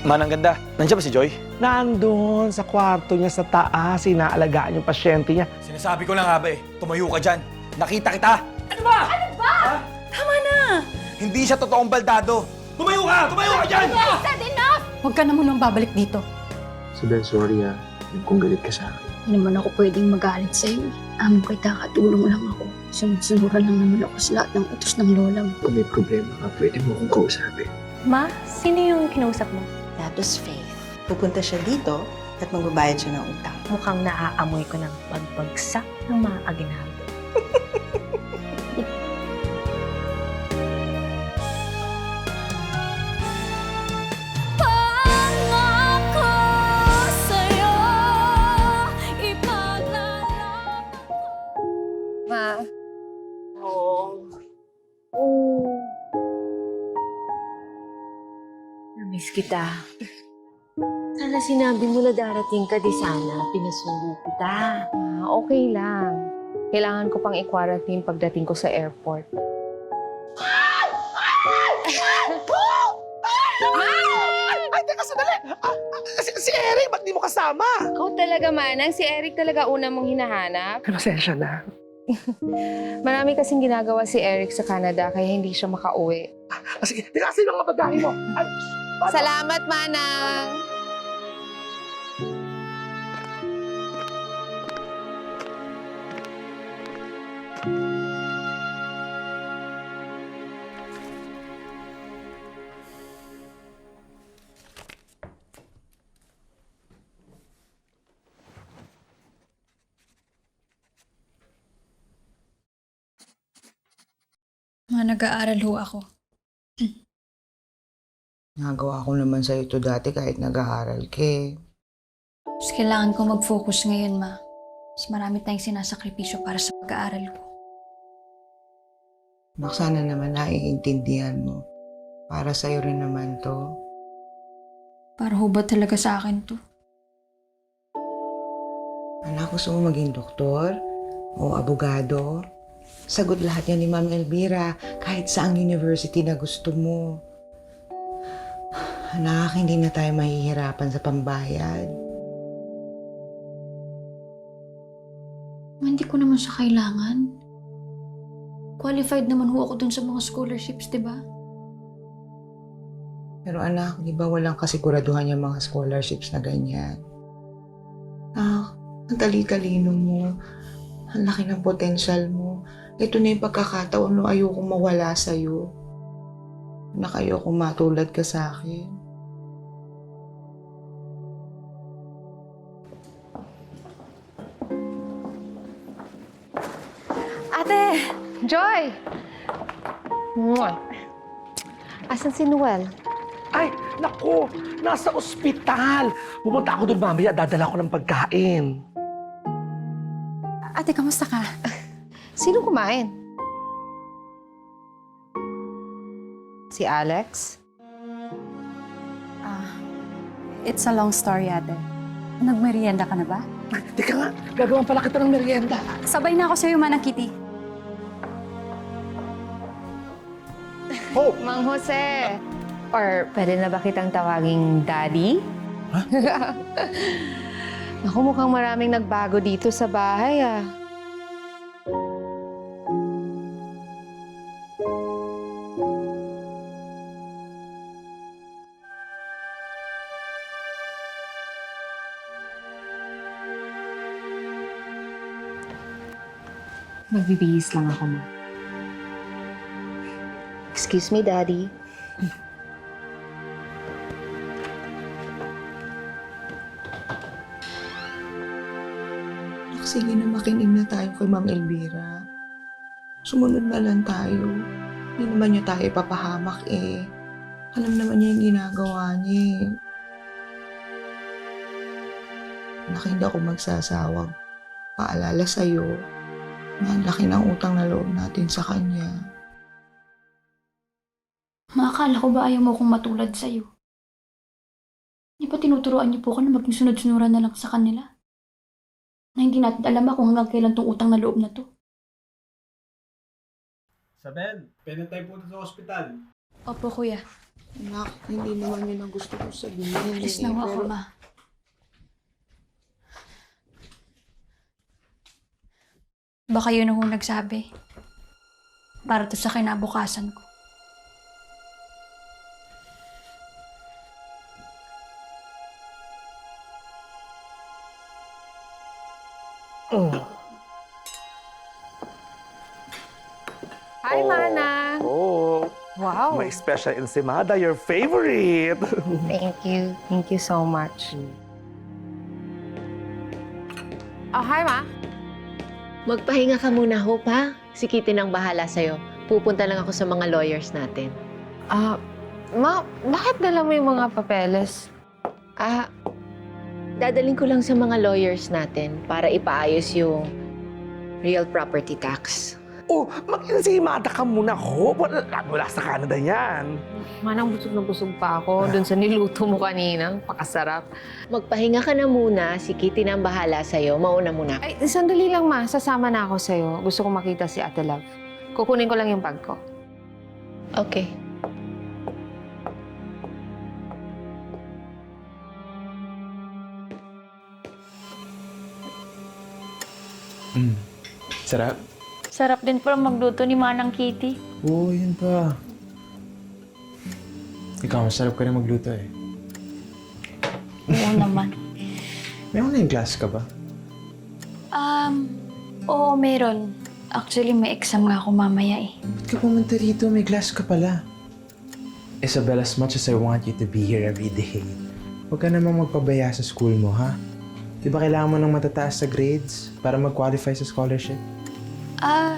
Manang ganda, nandiyan ba si Joy? Nandun sa kwarto niya sa taas, inaalagaan yung pasyente niya. Sinasabi ko lang nga ba eh, tumayo ka dyan. Nakita kita. Ano ba? Ano ba? Tama na! Hindi siya totoong baldado. Tumayo ka! Tumayo ka dyan! said enough! Huwag ka na munang babalik dito. Si Ben, sorry ah. Yung kung galit ka sa akin. Hindi naman ako pwedeng magalit sa'yo eh. Amo ko'y kakatulong lang ako. Sunod-sunuran lang naman ako sa lahat ng utos ng lola mo. Kung may problema ka, pwede mo akong kausapin. Ma, sino yung kinausap mo? That was Faith. Pupunta siya dito at magbabayad siya ng utang. Mukhang naaamoy ko ng pagbagsak ng mga aginaldo. kita. Sana sinabi mo na darating ka, di sana pinasundo kita. Ah, okay lang. Kailangan ko pang i-quarantine pagdating ko sa airport. Ay, teka, sandali! Ah, ah, si, si Eric, ba't di mo kasama? Ikaw talaga, Manang. Si Eric talaga una mong hinahanap. Pasensya na. Marami kasing ginagawa si Eric sa Canada kaya hindi siya makauwi. Ah, sige, teka, sino ang mo? Ay? Salamat, Manang! Ma, nag-aaral ho ako. Nagawa ko naman sa'yo ito dati kahit nag-aaral ka eh. Mas kailangan ko mag-focus ngayon, ma. Mas marami tayong sinasakripisyo para sa pag-aaral ko. Nak, sana naman naiintindihan mo. Para sa'yo rin naman to. Para ho ba talaga sa akin to? Anak, gusto mo maging doktor? O abogado? Sagot lahat yan ni Ma'am Elvira kahit saang university na gusto mo. Anak, hindi na tayo mahihirapan sa pambayad. Hindi ko naman siya kailangan. Qualified naman ho ako dun sa mga scholarships, di ba? Pero anak, di ba walang kasiguraduhan yung mga scholarships na ganyan? Ah, ang tali-talino mo. Ang laki ng potential mo. Ito na yung pagkakataon no ayokong mawala sa'yo. Na kayo kung matulad ka sa akin. Joy! Mwah. Asan si Noel? Ay, naku, nasa ospital. Pumunta ako doon mamaya, dadala ko ng pagkain. ate, kamusta ka? Sino kumain? Si Alex? Ah, it's a long story, ate. Nagmerienda ka na ba? Teka nga, gagawin pala kita ng merienda. Sabay na ako sa'yo, Manang Kitty. Hope! Mang Jose! Or pwede na ba kitang tawaging daddy? Naku, mukhang maraming nagbago dito sa bahay ah. Magbibihis lang ako, ma. Excuse me, Daddy. Sige na makinig na tayo kay Ma'am Elvira. Sumunod na lang tayo. Hindi naman niya tayo ipapahamak eh. Alam naman niya yung ginagawa niya eh. Nak, hindi ako magsasawang paalala sa'yo na ang laki ng utang na loob natin sa kanya. Makakala ko ba ayaw mo akong matulad sa'yo? Di ba tinuturoan niyo po ako na maging sunod-sunuran na lang sa kanila? Na hindi natin alam kung hanggang kailan tong utang na loob na to. Sabel, pwede tayo punta sa ospital. Opo, kuya. Anak, hindi naman yun ang gusto ko sabihin. Eh, na ho ako, pero- ma. Baka yun ang nagsabi. Para to sa kinabukasan ko. Hi, Manang! Oh, Wow! may special ensimada, your favorite. Thank you. Thank you so much. Oh, hi, Ma. Magpahinga ka muna, Hope, ha? Si Kitty nang bahala sa'yo. Pupunta lang ako sa mga lawyers natin. Ah, Ma, bakit dala mo yung mga papeles? Ah, dadaling ko lang sa mga lawyers natin para ipaayos yung real property tax. oh, mag-ensimada ka mula, Hope. Wala, wala sa Canada yan. Manang busog na busog pa ako dun sa niluto mo kanina. Pakasarap. Magpahinga ka na muna. Si Kitty nang bahala sa'yo. Mauna muna. Ay, sandali lang, Ma. Sasama na ako sa'yo. Gusto ko makita si Ate Love. Kukunin ko lang yung bag ko. Okay. Mm. Sarap? Sarap din pala magluto ni Manang Kitty. Oo, yun pa. Ikaw, masarap ka rin magluto eh. Oo naman. May online class ka ba? Um, oo, meron. Actually, may exam nga ako mamaya eh. Ba't ka pumunta rito? May class ka pala. Isabel, as much as I want you to be here every day, huwag ka namang magpabaya sa school mo, ha? Di ba kailangan mo ng matataas sa grades para mag-qualify sa scholarship? Ah,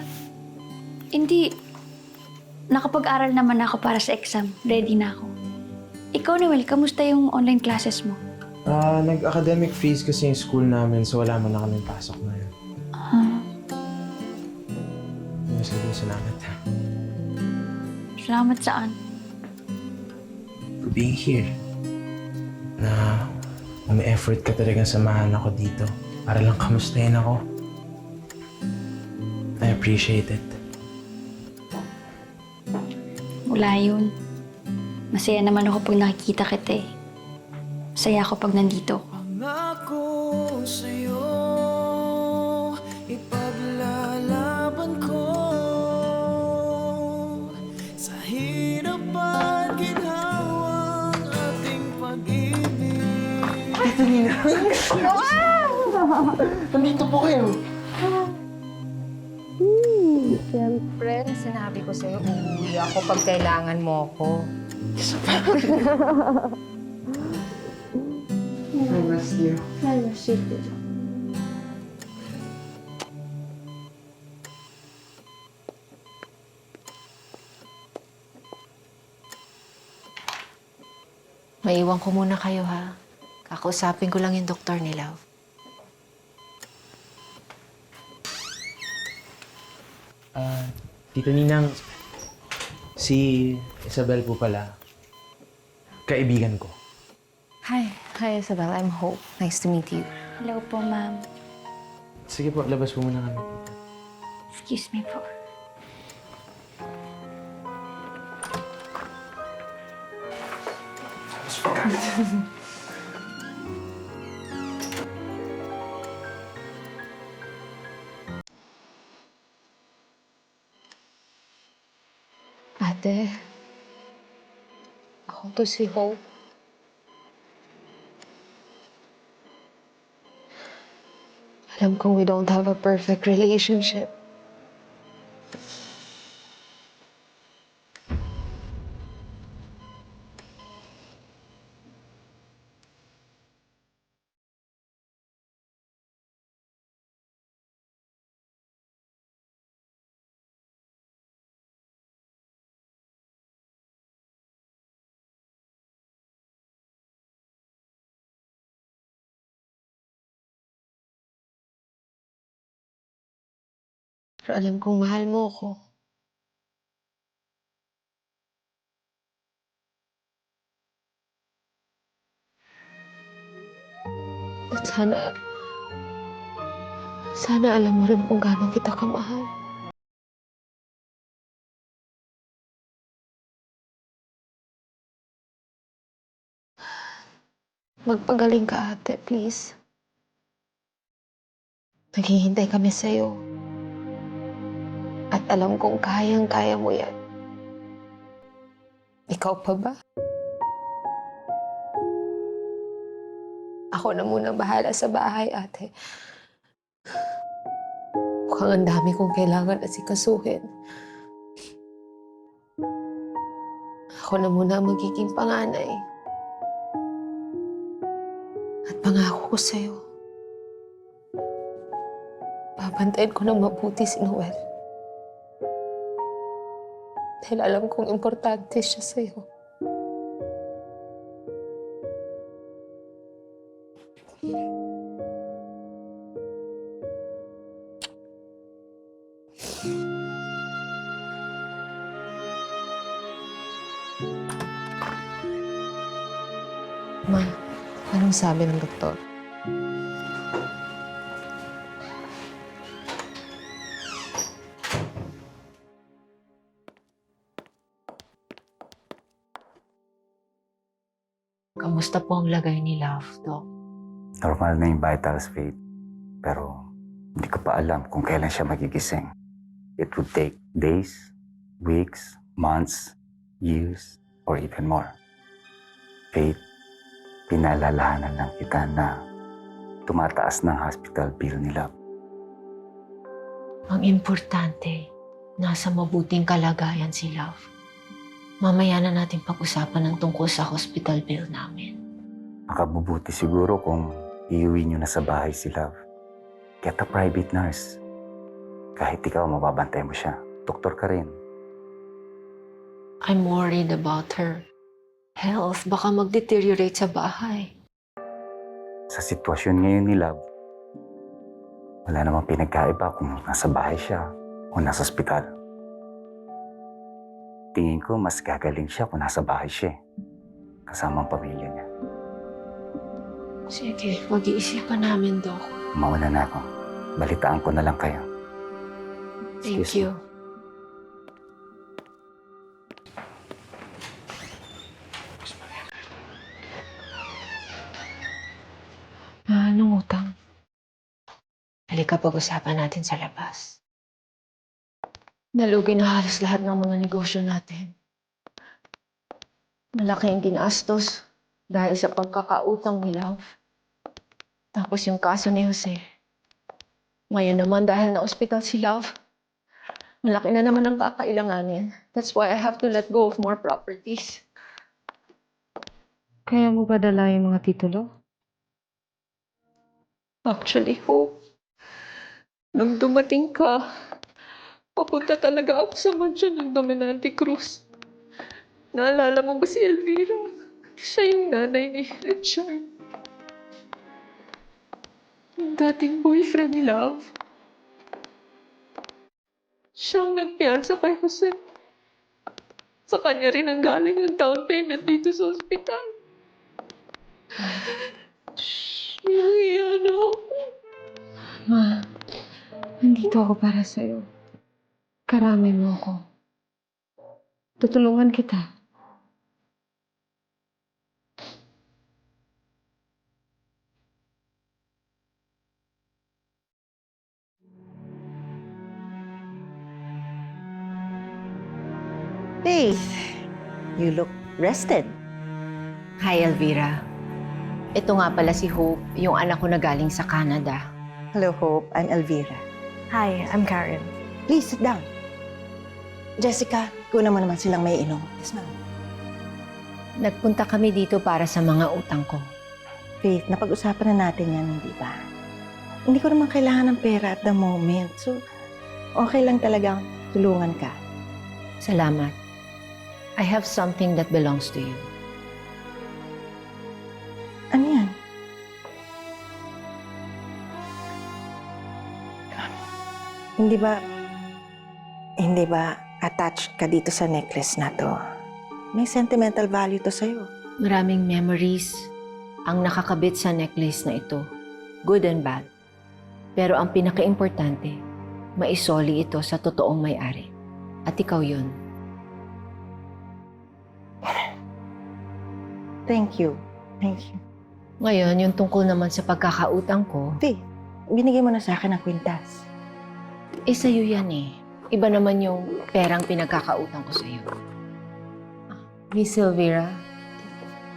hindi. Nakapag-aral naman ako para sa exam. Ready na ako. Ikaw, Noel, kamusta yung online classes mo? Ah, nag-academic freeze kasi yung school namin so wala man na kaming pasok ngayon. Ah, Sige, salamat ha. salamat saan? For being here. Na may effort ka talagang samahan ako dito para lang kamustahin ako. I appreciate it. Wala yun. Masaya naman ako pag nakikita kita eh. Masaya ako pag nandito ako. Pangako sa'yo Nandito po kayo. Siyempre, sinabi ko sa'yo, uuwi ako pag kailangan mo ako. I miss you. Maiwan ko muna kayo, ha? Kakausapin ko lang yung doktor ni Love. Ah, Tita Ninang, si Isabel po pala, kaibigan ko. Hi. Hi, Isabel. I'm Hope. Nice to meet you. Hello po, ma'am. Sige po, labas po muna kami. Excuse me po. Ate, ako to kong we don't have a perfect relationship. Pero alam kong mahal mo ako. At sana... Sana alam mo rin kung gano'n kita kamahal. Magpagaling ka ate, please. Naghihintay kami sa'yo. At alam kong kayang-kaya mo yan. Ikaw pa ba? Ako na muna bahala sa bahay, ate. Mukhang ang dami kong kailangan asikasuhin. Ako na muna ang magiging panganay. At pangako ko sa'yo, babantayan ko ng mabuti si Noel. Dahil alam kong importante siya sa'yo. Ma, anong sabi ng doktor? Kamusta po ang lagay ni Love, Doc? Normal na yung vitals, Faith. Pero hindi ko pa alam kung kailan siya magigising. It would take days, weeks, months, years, or even more. Faith, pinalalahanan lang kita na tumataas ng hospital bill ni Love. Ang importante, nasa mabuting kalagayan si Love. Mamaya na natin pag-usapan ng tungkol sa hospital bill namin. Makabubuti siguro kung iuwi niyo na sa bahay si Love. Get a private nurse. Kahit ikaw, mababantay mo siya. Doktor ka rin. I'm worried about her health. Baka mag-deteriorate sa bahay. Sa sitwasyon ngayon ni Love, wala namang pinagkaiba kung nasa bahay siya o nasa ospital. Tingin ko mas gagaling siya kung nasa bahay siya. eh. Kasama ang pamilya niya. Sige, mag-iisipan namin, Doc. Mauna na ako. Balitaan ko na lang kayo. Thank Excuse me. you. Ah, anong utang? Halika pag-usapan natin sa labas. Nalugi na halos lahat ng mga negosyo natin. Malaki ang ginastos dahil sa pagkakautang ni Love. Tapos yung kaso ni Jose. Ngayon naman dahil na ospital si Love, malaki na naman ang kakailanganin. That's why I have to let go of more properties. Kaya mo ba dala yung mga titulo? Actually, Hope, nung dumating ka, papunta talaga ako sa mansion ng Dominante Cruz. Naalala mo ba si Elvira? Siya yung nanay ni Richard. Yung dating boyfriend ni Love. Siyang nagpiyansa kay Jose. Sa kanya rin ang galing ang down payment dito sa ospital. Nangiyan ako. Ma, nandito ako para sa'yo. Karami mo ako. Tutulungan kita. Faith, you look rested. Hi, Elvira. Ito nga pala si Hope, yung anak ko na galing sa Canada. Hello, Hope. I'm Elvira. Hi, I'm Karen. Please, sit down. Jessica, kuna mo naman silang may inom. Yes, ma'am. Nagpunta kami dito para sa mga utang ko. Faith, napag-usapan na natin yan, hindi ba? Hindi ko naman kailangan ng pera at the moment. So, okay lang talagang tulungan ka. Salamat. I have something that belongs to you. Ano yan? Hindi ba, hindi ba attached ka dito sa necklace na to? May sentimental value to sa'yo. Maraming memories ang nakakabit sa necklace na ito. Good and bad. Pero ang pinaka-importante, maisoli ito sa totoong may-ari. At ikaw yun. Thank you. Thank you. Ngayon, yung tungkol naman sa pagkakautang ko, Te, binigay mo na sa akin ang kwintas. eh sa'yo yan eh. Iba naman yung perang pinagkakautang ko sa'yo. Ah, Miss Silvira,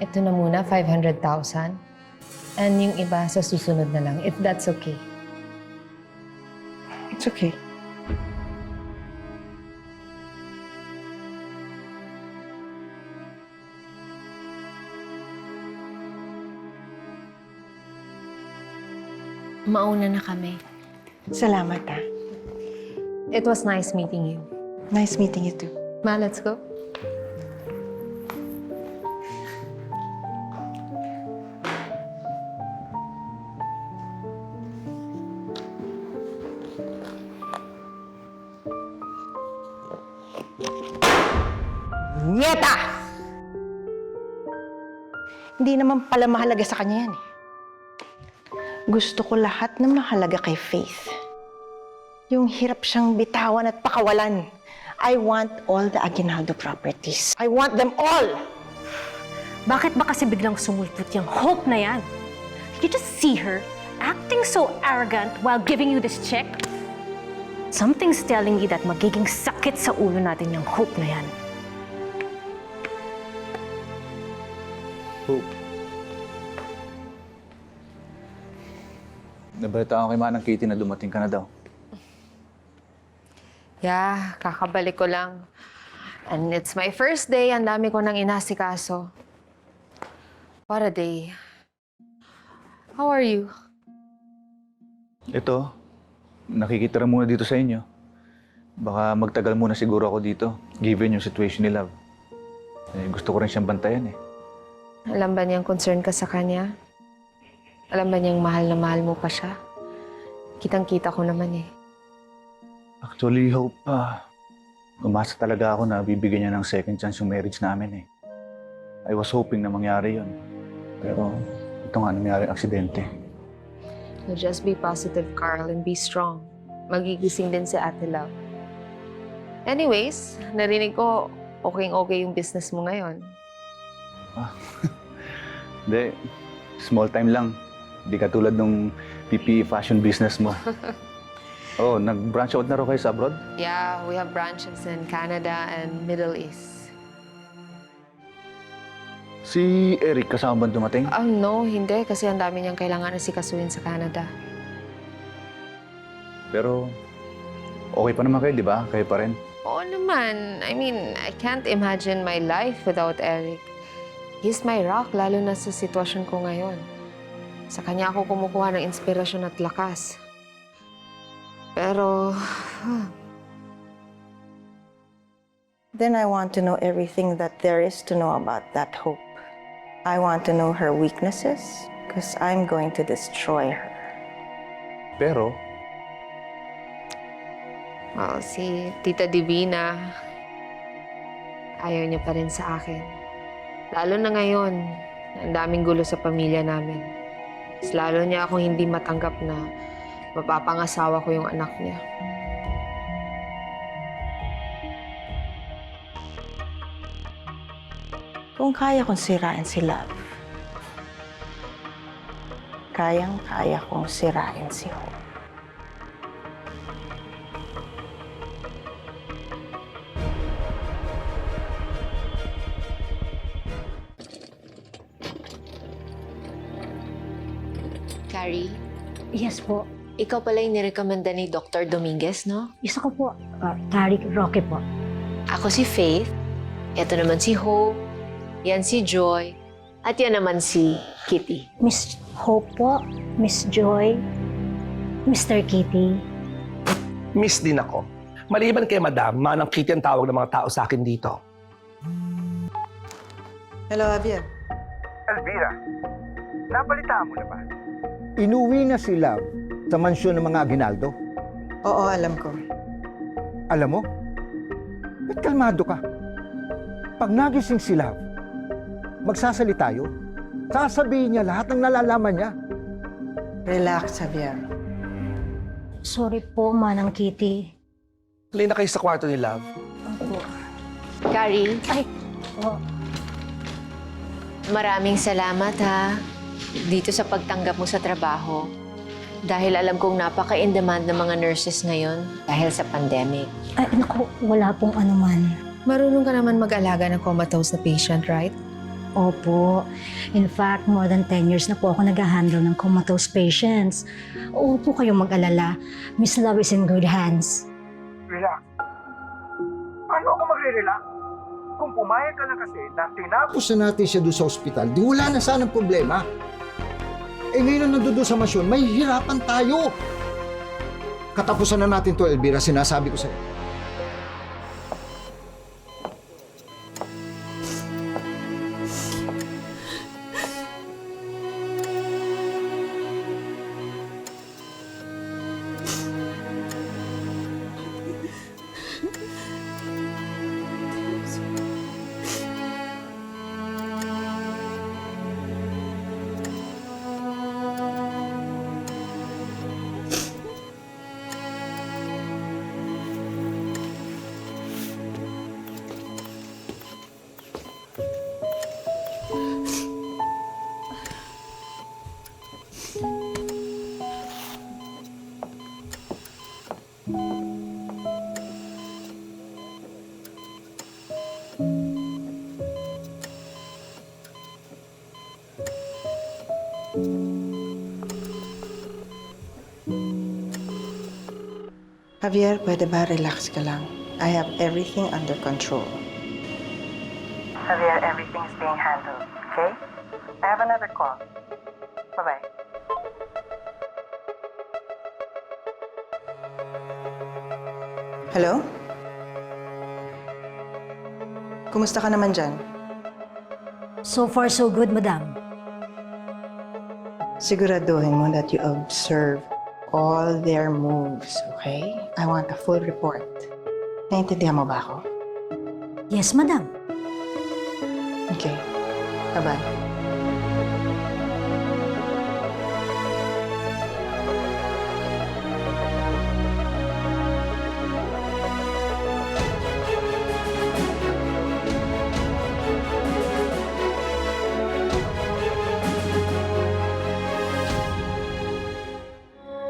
ito na muna, 500,000. And yung iba sa susunod na lang, if that's okay. It's okay. Mauna na kami. Salamat ah. It was nice meeting you. Nice meeting you too. Ma, let's go. Nieta! Hindi naman pala mahalaga sa kanya yan eh. Gusto ko lahat na mahalaga kay Faith. Yung hirap siyang bitawan at pakawalan. I want all the Aguinaldo properties. I want them all! Bakit ba kasi biglang sumulpot yung hope na yan? Did you just see her acting so arrogant while giving you this check? Something's telling me that magiging sakit sa ulo natin yung hope na yan. Hope. Nabalita ko kay Manang Katie na dumating ka na daw. Yeah, kakabalik ko lang. And it's my first day, ang dami ko nang inasikaso. What a day. How are you? Ito, nakikitira muna dito sa inyo. Baka magtagal muna siguro ako dito, given yung situation ni Love. Eh, gusto ko rin siyang bantayan eh. Alam ba niyang concern ka sa kanya? Alam ba niyang mahal na mahal mo pa siya? Kitang-kita ko naman eh. Actually, Hope, ah, umasa talaga ako na bibigyan niya ng second chance yung marriage namin eh. I was hoping na mangyari yun. Pero ito nga nangyari ang aksidente. So just be positive, Carl, and be strong. Magigising din si Ate Love. Anyways, narinig ko okay-okay yung business mo ngayon. Hindi, small time lang. Hindi katulad nung PPE fashion business mo. oh, nag-branch out na raw kayo sa abroad? Yeah, we have branches in Canada and Middle East. Si Eric kasama ba dumating? Oh, no, hindi. Kasi ang dami niyang kailangan na sikasuin sa Canada. Pero okay pa naman kayo, di ba? Kayo pa rin. Oo naman. I mean, I can't imagine my life without Eric. He's my rock, lalo na sa sitwasyon ko ngayon. Sa kanya ako kumukuha ng inspirasyon at lakas. Pero, Then I want to know everything that there is to know about that hope. I want to know her weaknesses because I'm going to destroy her. Pero, well, si Tita Divina, ayaw niya pa rin sa akin. Lalo na ngayon, ang daming gulo sa pamilya namin. Mas lalo niya akong hindi matanggap na mapapangasawa ko yung anak niya. Kung kaya kong sirain si Love, kayang-kaya kong sirain si Hope. Carrie, Yes po. Ikaw pala yung nirekomenda ni Dr. Dominguez, no? Isa ko po. Uh, Tari Roque po. Ako si Faith. Ito naman si Hope. Yan si Joy. At yan naman si Kitty. Miss Hope po. Miss Joy. Mr. Kitty. Miss din ako. Maliban kay Madam, manang kitty ang tawag ng mga tao sa akin dito. Hello, Javier. Elvira, nabalitaan mo na ba? Inuwi na si Love sa mansyon ng mga Aguinaldo. Oo, alam ko. Alam mo, ba't kalmado ka? Pag nagising si Love, magsasalita yun. Sasabihin niya lahat ng nalalaman niya. Relax, Javier. Sorry po, Manang Kitty. Halina kayo sa kwarto ni Love. Opo. Carrie, Ay, oh, maraming salamat ha. dito sa pagtanggap mo sa trabaho. Dahil alam kong napaka-in-demand ng mga nurses ngayon dahil sa pandemic. Ay, naku, wala pong anuman. Marunong ka naman mag-alaga ng comatose na patient, right? Opo. In fact, more than 10 years na po ako nag-handle ng comatose patients. Oo po kayong mag-alala. Miss Love is in good hands. Relax. Ano ako magre-relax? Kung pumayag ka lang kasi na tinapos na natin siya doon sa ospital, di wala na sanang problema. Eh ngayon na nandun doon sa masyon, may hirapan tayo. Katapusan na natin to, Elvira, sinasabi ko sa'yo. Javier, pwede ba relax ka lang? I have everything under control. Javier, everything is being handled, okay? I have another call. Bye-bye. Hello? Kumusta ka naman dyan? So far, so good, madam. Siguraduhin mo that you observe all their moves, okay? I want a full report. Naintindihan mo ba ako? Yes, madam. Okay. Bye-bye.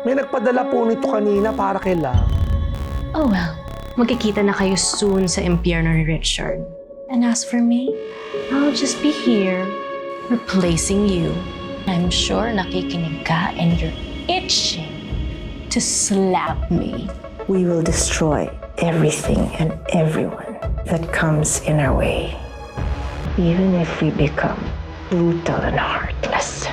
May nagpadala po nito kanina para kay Love. Oh well, magkikita na kayo soon sa impyerno ni Richard. And as for me, I'll just be here, replacing you. I'm sure nakikinig ka and you're itching to slap me. We will destroy everything and everyone that comes in our way. Even if we become brutal and heartless.